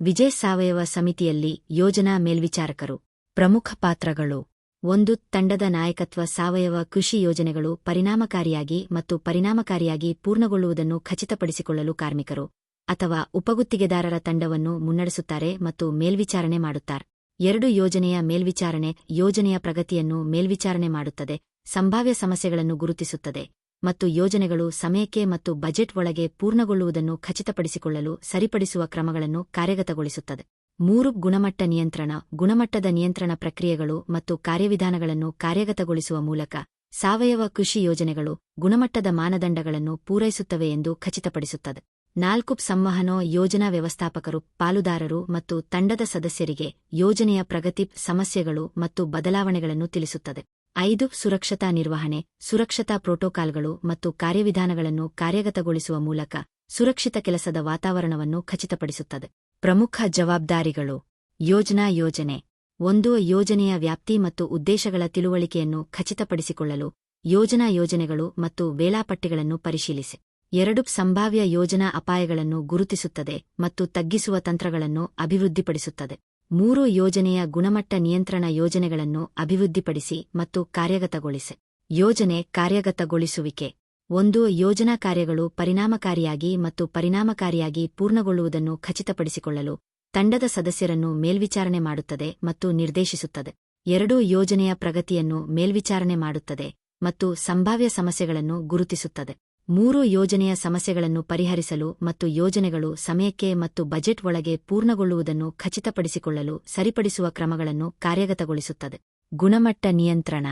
ವಿಜಯ್ ಸಾವಯವ ಸಮಿತಿಯಲ್ಲಿ ಯೋಜನಾ ಮೇಲ್ವಿಚಾರಕರು, ಪ್ರಮುಖ ಪಾತ್ರಗಳು. ಒಂದು, ತಂಡದ ನಾಯಕತ್ವ ಸಾವಯವ ಕೃಷಿ ಯೋಜನೆಗಳು ಪರಿಣಾಮಕಾರಿಯಾಗಿ ಮತ್ತು ಪರಿಣಾಮಕಾರಿಯಾಗಿ ಪೂರ್ಣಗೊಳ್ಳುವುದನ್ನು ಖಚಿತಪಡಿಸಿಕೊಳ್ಳಲು ಕಾರ್ಮಿಕರು, ಅಥವಾ ಉಪಗುತ್ತಿಗೆದಾರರ ತಂಡವನ್ನು ಮುನ್ನಡೆಸುತ್ತಾರೆ ಮತ್ತು ಮೇಲ್ವಿಚಾರಣೆ ಮಾಡುತ್ತಾರೆ. ಎರಡು, ಯೋಜನೆಯ ಮೇಲ್ವಿಚಾರಣೆ ಯೋಜನೆಯ ಪ್ರಗತಿಯನ್ನು ಮೇಲ್ವಿಚಾರಣೆ ಮಾಡುತ್ತದೆ, ಸಂಭಾವ್ಯ ಸಮಸ್ಯೆಗಳನ್ನು ಗುರುತಿಸುತ್ತದೆ. ಮತ್ತು ಯೋಜನೆಗಳು ಸಮಯಕ್ಕೆ ಮತ್ತು ಬಜೆಟ್ ಒಳಗೆ ಪೂರ್ಣಗೊಳ್ಳುವುದನ್ನು ಖಚಿತಪಡಿಸಿಕೊಳ್ಳಲು ಸರಿಪಡಿಸುವ ಕ್ರಮಗಳನ್ನು ಕಾರ್ಯಗತಗೊಳಿಸುತ್ತದೆ. ಮೂರು, ಗುಣಮಟ್ಟ ನಿಯಂತ್ರಣ. ಗುಣಮಟ್ಟದ ನಿಯಂತ್ರಣ ಪ್ರಕ್ರಿಯೆಗಳು ಮತ್ತು ಕಾರ್ಯವಿಧಾನಗಳನ್ನು ಕಾರ್ಯಗತಗೊಳಿಸುವ ಮೂಲಕ ಸಾವಯವ ಕೃಷಿ ಯೋಜನೆಗಳು ಗುಣಮಟ್ಟದ ಮಾನದಂಡಗಳನ್ನು ಪೂರೈಸುತ್ತವೆ ಎಂದು ಖಚಿತಪಡಿಸುತ್ತದೆ. ನಾಲ್ಕು, ಸಂವಹನ ಯೋಜನಾ ವ್ಯವಸ್ಥಾಪಕರು, ಪಾಲುದಾರರು ಮತ್ತು ತಂಡದ ಸದಸ್ಯರಿಗೆ ಯೋಜನೆಯ ಪ್ರಗತಿ, ಸಮಸ್ಯೆಗಳು ಮತ್ತು ಬದಲಾವಣೆಗಳನ್ನು ತಿಳಿಸುತ್ತದೆ. ಐದು ಸುರಕ್ಷತಾ ನಿರ್ವಹಣೆ, ಸುರಕ್ಷತಾ ಪ್ರೋಟೋಕಾಲ್ಗಳು ಮತ್ತು ಕಾರ್ಯವಿಧಾನಗಳನ್ನು ಕಾರ್ಯಗತಗೊಳಿಸುವ ಮೂಲಕ ಸುರಕ್ಷಿತ ಕೆಲಸದ ವಾತಾವರಣವನ್ನು ಖಚಿತಪಡಿಸುತ್ತದೆ. ಪ್ರಮುಖ ಜವಾಬ್ದಾರಿಗಳು. ಯೋಜನಾ ಯೋಜನೆ. ಒಂದು, ಯೋಜನೆಯ ವ್ಯಾಪ್ತಿ ಮತ್ತು ಉದ್ದೇಶಗಳ ತಿಳುವಳಿಕೆಯನ್ನು ಖಚಿತಪಡಿಸಿಕೊಳ್ಳಲು ಯೋಜನಾ ಯೋಜನೆಗಳು ಮತ್ತು ವೇಳಾಪಟ್ಟಿಗಳನ್ನು ಪರಿಶೀಲಿಸಿ. ಎರಡು, ಸಂಭಾವ್ಯ ಯೋಜನಾ ಅಪಾಯಗಳನ್ನು ಗುರುತಿಸುತ್ತದೆ ಮತ್ತು ತಗ್ಗಿಸುವ ತಂತ್ರಗಳನ್ನು ಅಭಿವೃದ್ಧಿಪಡಿಸುತ್ತದೆ. ಮೂರು ಯೋಜನೆಯ ಗುಣಮಟ್ಟ ನಿಯಂತ್ರಣ ಯೋಜನೆಗಳನ್ನು ಅಭಿವೃದ್ಧಿಪಡಿಸಿ ಮತ್ತು ಕಾರ್ಯಗತಗೊಳಿಸಿ. ಯೋಜನೆ ಕಾರ್ಯಗತಗೊಳಿಸುವಿಕೆ. ಒಂದು, ಯೋಜನಾ ಕಾರ್ಯಗಳು ಪರಿಣಾಮಕಾರಿಯಾಗಿ ಮತ್ತು ಪರಿಣಾಮಕಾರಿಯಾಗಿ ಪೂರ್ಣಗೊಳ್ಳುವುದನ್ನು ಖಚಿತಪಡಿಸಿಕೊಳ್ಳಲು ತಂಡದ ಸದಸ್ಯರನ್ನು ಮೇಲ್ವಿಚಾರಣೆ ಮಾಡುತ್ತದೆ ಮತ್ತು ನಿರ್ದೇಶಿಸುತ್ತದೆ. ಎರಡೂ, ಯೋಜನೆಯ ಪ್ರಗತಿಯನ್ನು ಮೇಲ್ವಿಚಾರಣೆ ಮಾಡುತ್ತದೆ ಮತ್ತು ಸಂಭಾವ್ಯ ಸಮಸ್ಯೆಗಳನ್ನು ಗುರುತಿಸುತ್ತದೆ. ಮೂರು ಯೋಜನೆಯ ಸಮಸ್ಯೆಗಳನ್ನು ಪರಿಹರಿಸಲು ಮತ್ತು ಯೋಜನೆಗಳು ಸಮಯಕ್ಕೆ ಮತ್ತು ಬಜೆಟ್ ಒಳಗೆ ಪೂರ್ಣಗೊಳ್ಳುವುದನ್ನು ಖಚಿತಪಡಿಸಿಕೊಳ್ಳಲು ಸರಿಪಡಿಸುವ ಕ್ರಮಗಳನ್ನು ಕಾರ್ಯಗತಗೊಳಿಸುತ್ತದೆ. ಗುಣಮಟ್ಟ ನಿಯಂತ್ರಣ.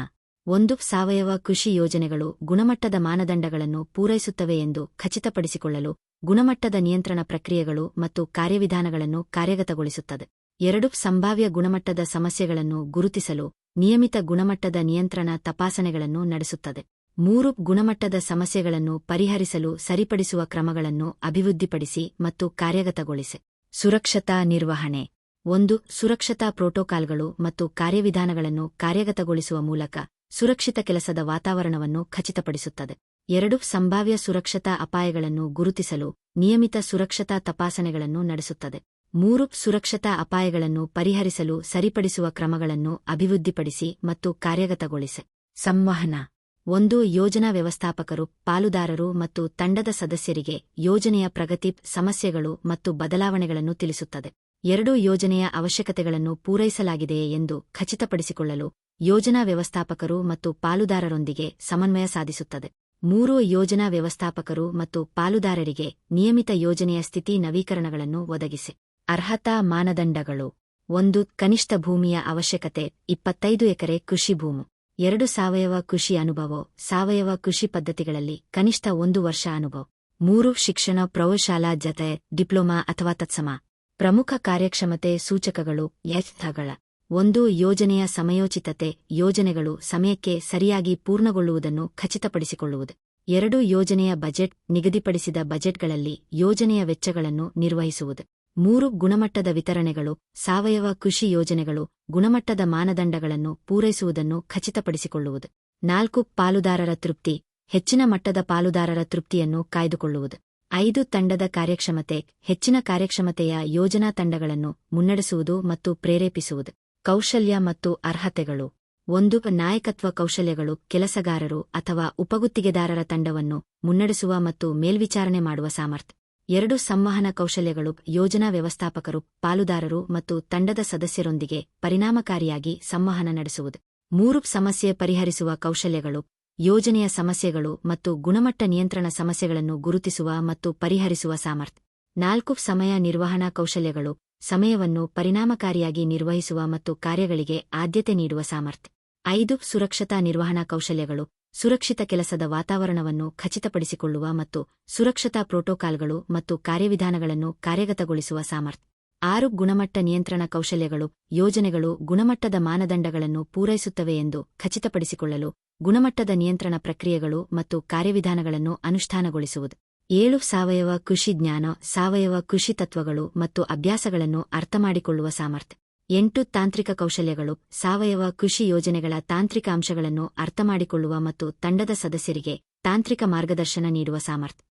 ಒಂದು ಸಾವಯವ ಕೃಷಿ ಯೋಜನೆಗಳು ಗುಣಮಟ್ಟದ ಮಾನದಂಡಗಳನ್ನು ಪೂರೈಸುತ್ತವೆ ಎಂದು ಖಚಿತಪಡಿಸಿಕೊಳ್ಳಲು ಗುಣಮಟ್ಟದ ನಿಯಂತ್ರಣ ಪ್ರಕ್ರಿಯೆಗಳು ಮತ್ತು ಕಾರ್ಯವಿಧಾನಗಳನ್ನು ಕಾರ್ಯಗತಗೊಳಿಸುತ್ತದೆ. ಎರಡು ಸಂಭಾವ್ಯ ಗುಣಮಟ್ಟದ ಸಮಸ್ಯೆಗಳನ್ನು ಗುರುತಿಸಲು ನಿಯಮಿತ ಗುಣಮಟ್ಟದ ನಿಯಂತ್ರಣ ತಪಾಸಣೆಗಳನ್ನು ನಡೆಸುತ್ತದೆ. ಮೂರು ಗುಣಮಟ್ಟದ ಸಮಸ್ಯೆಗಳನ್ನು ಪರಿಹರಿಸಲು ಸರಿಪಡಿಸುವ ಕ್ರಮಗಳನ್ನು ಅಭಿವೃದ್ಧಿಪಡಿಸಿ ಮತ್ತು ಕಾರ್ಯಗತಗೊಳಿಸಿ. ಸುರಕ್ಷತಾ ನಿರ್ವಹಣೆ. ಒಂದು, ಸುರಕ್ಷತಾ ಪ್ರೋಟೋಕಾಲ್ಗಳು ಮತ್ತು ಕಾರ್ಯವಿಧಾನಗಳನ್ನು ಕಾರ್ಯಗತಗೊಳಿಸುವ ಮೂಲಕ ಸುರಕ್ಷಿತ ಕೆಲಸದ ವಾತಾವರಣವನ್ನು ಖಚಿತಪಡಿಸುತ್ತದೆ. ಎರಡು, ಸಂಭಾವ್ಯ ಸುರಕ್ಷತಾ ಅಪಾಯಗಳನ್ನು ಗುರುತಿಸಲು ನಿಯಮಿತ ಸುರಕ್ಷತಾ ತಪಾಸಣೆಗಳನ್ನು ನಡೆಸುತ್ತದೆ. ಮೂರು, ಸುರಕ್ಷತಾ ಅಪಾಯಗಳನ್ನು ಪರಿಹರಿಸಲು ಸರಿಪಡಿಸುವ ಕ್ರಮಗಳನ್ನು ಅಭಿವೃದ್ಧಿಪಡಿಸಿ ಮತ್ತು ಕಾರ್ಯಗತಗೊಳಿಸಿ. ಸಂವಹನ. ಒಂದು ಯೋಜನಾ ವ್ಯವಸ್ಥಾಪಕರು, ಪಾಲುದಾರರು ಮತ್ತು ತಂಡದ ಸದಸ್ಯರಿಗೆ ಯೋಜನೆಯ ಪ್ರಗತಿ, ಸಮಸ್ಯೆಗಳು ಮತ್ತು ಬದಲಾವಣೆಗಳನ್ನು ತಿಳಿಸುತ್ತದೆ. ಎರಡು ಯೋಜನೆಯ ಅವಶ್ಯಕತೆಗಳನ್ನು ಪೂರೈಸಲಾಗಿದೆಯೇ ಎಂದು ಖಚಿತಪಡಿಸಿಕೊಳ್ಳಲು ಯೋಜನಾ ವ್ಯವಸ್ಥಾಪಕರು ಮತ್ತು ಪಾಲುದಾರರೊಂದಿಗೆ ಸಮನ್ವಯ ಸಾಧಿಸುತ್ತದೆ. ಮೂರು ಯೋಜನಾ ವ್ಯವಸ್ಥಾಪಕರು ಮತ್ತು ಪಾಲುದಾರರಿಗೆ ನಿಯಮಿತ ಯೋಜನೆಯ ಸ್ಥಿತಿ ನವೀಕರಣಗಳನ್ನು ಒದಗಿಸಿ. ಅರ್ಹತಾ ಮಾನದಂಡಗಳು. ಒಂದು ಕನಿಷ್ಠ ಭೂಮಿಯ ಅವಶ್ಯಕತೆ ಇಪ್ಪತ್ತೈದು ಎಕರೆ ಕೃಷಿ ಭೂಮು. ಎರಡು ಸಾವಯವ ಕೃಷಿ ಅನುಭವ, ಸಾವಯವ ಕೃಷಿ ಪದ್ಧತಿಗಳಲ್ಲಿ ಕನಿಷ್ಠ ಒಂದು ವರ್ಷ ಅನುಭವ. ಮೂರು, ಶಿಕ್ಷಣ, ಪ್ರೌಢಶಾಲಾ ಜತೆ, ಡಿಪ್ಲೊಮಾ ಅಥವಾ ತತ್ಸಮ. ಪ್ರಮುಖ ಕಾರ್ಯಕ್ಷಮತೆ ಸೂಚಕಗಳು ಯಥಗಳ ಒಂದು, ಯೋಜನೆಯ ಸಮಯೋಚಿತತೆ, ಯೋಜನೆಗಳು ಸಮಯಕ್ಕೆ ಸರಿಯಾಗಿ ಪೂರ್ಣಗೊಳ್ಳುವುದನ್ನು ಖಚಿತಪಡಿಸಿಕೊಳ್ಳುವುದು. ಎರಡು, ಯೋಜನೆಯ ಬಜೆಟ್ ನಿಗದಿಪಡಿಸಿದ ಬಜೆಟ್ಗಳಲ್ಲಿ ಯೋಜನೆಯ ವೆಚ್ಚಗಳನ್ನು ನಿರ್ವಹಿಸುವುದು. ಮೂರು ಗುಣಮಟ್ಟದ ವಿತರಣೆಗಳು, ಸಾವಯವ ಕೃಷಿ ಯೋಜನೆಗಳು, ಗುಣಮಟ್ಟದ ಮಾನದಂಡಗಳನ್ನು ಪೂರೈಸುವುದನ್ನು ಖಚಿತಪಡಿಸಿಕೊಳ್ಳುವುದು. ನಾಲ್ಕು, ಪಾಲುದಾರರ ತೃಪ್ತಿ, ಹೆಚ್ಚಿನ ಮಟ್ಟದ ಪಾಲುದಾರರ ತೃಪ್ತಿಯನ್ನು ಕಾಯ್ದುಕೊಳ್ಳುವುದು. ಐದು, ತಂಡದ ಕಾರ್ಯಕ್ಷಮತೆ, ಹೆಚ್ಚಿನ ಕಾರ್ಯಕ್ಷಮತೆಯ ಯೋಜನಾ ತಂಡಗಳನ್ನು ಮುನ್ನಡೆಸುವುದು ಮತ್ತು ಪ್ರೇರೇಪಿಸುವುದು. ಕೌಶಲ್ಯ ಮತ್ತು ಅರ್ಹತೆಗಳು. ಒಂದು, ನಾಯಕತ್ವ ಕೌಶಲ್ಯಗಳು ಕೆಲಸಗಾರರು ಅಥವಾ ಉಪಗುತ್ತಿಗೆದಾರರ ತಂಡವನ್ನು ಮುನ್ನಡೆಸುವ ಮತ್ತು ಮೇಲ್ವಿಚಾರಣೆ ಮಾಡುವ ಸಾಮರ್ಥ್ಯ. ಎರಡು ಸಂವಹನ ಕೌಶಲ್ಯಗಳು ಯೋಜನಾ ವ್ಯವಸ್ಥಾಪಕರು, ಪಾಲುದಾರರು ಮತ್ತು ತಂಡದ ಸದಸ್ಯರೊಂದಿಗೆ ಪರಿಣಾಮಕಾರಿಯಾಗಿ ಸಂವಹನ ನಡೆಸುವುದು. ಮೂರು ಸಮಸ್ಯೆ ಪರಿಹರಿಸುವ ಕೌಶಲ್ಯಗಳು ಯೋಜನೆಯ ಸಮಸ್ಯೆಗಳು ಮತ್ತು ಗುಣಮಟ್ಟ ನಿಯಂತ್ರಣ ಸಮಸ್ಯೆಗಳನ್ನು ಗುರುತಿಸುವ ಮತ್ತು ಪರಿಹರಿಸುವ ಸಾಮರ್ಥ್ಯ. ನಾಲ್ಕು ಸಮಯ ನಿರ್ವಹಣಾ ಕೌಶಲ್ಯಗಳು ಸಮಯವನ್ನು ಪರಿಣಾಮಕಾರಿಯಾಗಿ ನಿರ್ವಹಿಸುವ ಮತ್ತು ಕಾರ್ಯಗಳಿಗೆ ಆದ್ಯತೆ ನೀಡುವ ಸಾಮರ್ಥ್ಯ. ಐದು ಸುರಕ್ಷತಾ ನಿರ್ವಹಣಾ ಕೌಶಲ್ಯಗಳು ಸುರಕ್ಷಿತ ಕೆಲಸದ ವಾತಾವರಣವನ್ನು ಖಚಿತಪಡಿಸಿಕೊಳ್ಳುವ ಮತ್ತು ಸುರಕ್ಷತಾ ಪ್ರೋಟೋಕಾಲ್ಗಳು ಮತ್ತು ಕಾರ್ಯವಿಧಾನಗಳನ್ನು ಕಾರ್ಯಗತಗೊಳಿಸುವ ಸಾಮರ್ಥ್ಯ. ಆರು ಗುಣಮಟ್ಟ ನಿಯಂತ್ರಣ ಕೌಶಲ್ಯಗಳು, ಯೋಜನೆಗಳು ಗುಣಮಟ್ಟದ ಮಾನದಂಡಗಳನ್ನು ಪೂರೈಸುತ್ತವೆ ಎಂದು ಖಚಿತಪಡಿಸಿಕೊಳ್ಳಲು ಗುಣಮಟ್ಟದ ನಿಯಂತ್ರಣ ಪ್ರಕ್ರಿಯೆಗಳು ಮತ್ತು ಕಾರ್ಯವಿಧಾನಗಳನ್ನು ಅನುಷ್ಠಾನಗೊಳಿಸುವುದು. ಏಳು ಸಾವಯವ ಕೃಷಿ ಜ್ಞಾನ, ಸಾವಯವ ಕೃಷಿ ತತ್ವಗಳು ಮತ್ತು ಅಭ್ಯಾಸಗಳನ್ನು ಅರ್ಥಮಾಡಿಕೊಳ್ಳುವ ಸಾಮರ್ಥ್ಯ. ಎಂಟು ತಾಂತ್ರಿಕ ಕೌಶಲ್ಯಗಳು, ಸಾವಯವ ಕೃಷಿ ಯೋಜನೆಗಳ ತಾಂತ್ರಿಕ ಅಂಶಗಳನ್ನು ಅರ್ಥಮಾಡಿಕೊಳ್ಳುವ ಮತ್ತು ತಂಡದ ಸದಸ್ಯರಿಗೆ ತಾಂತ್ರಿಕ ಮಾರ್ಗದರ್ಶನ ನೀಡುವ ಸಾಮರ್ಥ್ಯ.